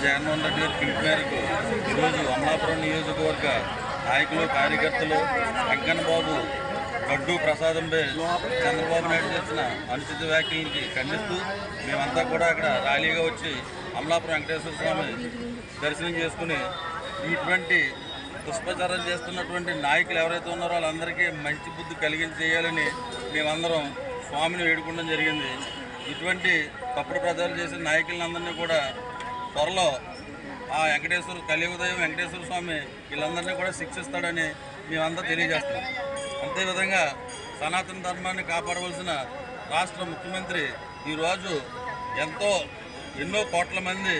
జగన్మోహన్ రెడ్డి గారి పిలుపు మేరకు ఈరోజు అమలాపురం నియోజకవర్గ నాయకులు కార్యకర్తలు వెంకన్న బాబు గడ్డు ప్రసాదంపై చంద్రబాబు నాయుడు చేసిన అనుచిత వ్యాఖ్యలకి ఖండిస్తూ మేమంతా కూడా అక్కడ ర్యాలీగా వచ్చి అమలాపురం వెంకటేశ్వర స్వామి దర్శనం చేసుకుని ఇటువంటి దుష్ప్రచారం చేస్తున్నటువంటి నాయకులు ఎవరైతే ఉన్నారో వాళ్ళందరికీ మంచి బుద్ధి కలిగించి చేయాలని మేమందరం స్వామిని వేడుకోవడం జరిగింది. ఇటువంటి తప్పుడు ప్రచారం చేసిన నాయకులందరినీ కూడా త్వరలో ఆ వెంకటేశ్వర కలియుగదయం వెంకటేశ్వర స్వామి వీళ్ళందరినీ కూడా శిక్షిస్తాడని మేమంతా తెలియజేస్తున్నాం. అంతేవిధంగా సనాతన ధర్మాన్ని కాపాడవలసిన రాష్ట్ర ముఖ్యమంత్రి ఈరోజు ఎంతో ఎన్నో కోట్ల మంది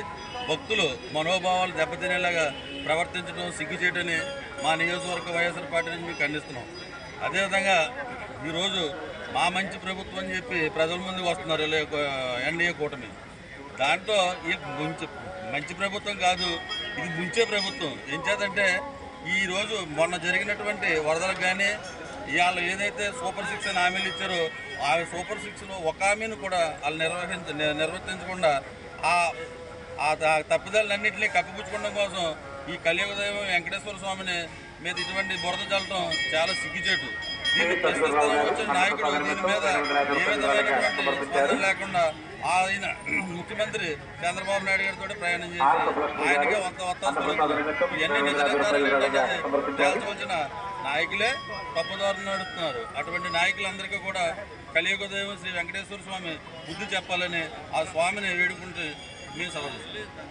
భక్తులు మనోభావాలు దెబ్బతినేలాగా ప్రవర్తించడం సిగ్గుచేయటని మా నియోజకవర్గ వైఎస్ఆర్ పార్టీ నుంచి మేము ఖండిస్తున్నాం అదేవిధంగా ఈరోజు మా మంచి ప్రభుత్వం అని చెప్పి ప్రజల ముందుకు వస్తున్నారు ఎన్డీఏ కూటమి. దాంట్లో ఈ ముంచే మంచి ప్రభుత్వం కాదు ఇది ముంచే ప్రభుత్వం. ఏం చేతంటే ఈ రోజు మొన్న జరిగినటువంటి వరదలకు కానీ ఇవాళ ఏదైతే సూపర్ సిక్స్ అని హామీలు ఇచ్చారో ఆ సూపర్ సిక్స్లో ఒక హామీని కూడా వాళ్ళు నిర్వహించ నిర్వర్తించకుండా ఆ తప్పిదాలన్నింటినీ కప్పిపుచ్చుకోవడం కోసం ఈ కలియుగదైవం వెంకటేశ్వర స్వామిని మీద ఇటువంటి బురద చల్లటం చాలా సిగ్గుచేటు. దీన్ని ప్రశ్నిస్తాను వచ్చిన నాయకుడు దీని మీద ఏ విధమైనటువంటి లేకుండా ఆయన ముఖ్యమంత్రి చంద్రబాబు నాయుడు గారితో ప్రయాణం చేసి ఆయనకే వంత వత్తాసు ఇవన్నీ నిజ నిర్ధారణ తేల్చవలసిన నాయకులే తప్పుదారులు నడుస్తున్నారు అటువంటి నాయకులందరికీ కూడా కలియుగదేవం శ్రీ వెంకటేశ్వర స్వామి బుద్ధి చెప్పాలని ఆ స్వామిని వేడుకుంటూ మేము తీసుకుంటాం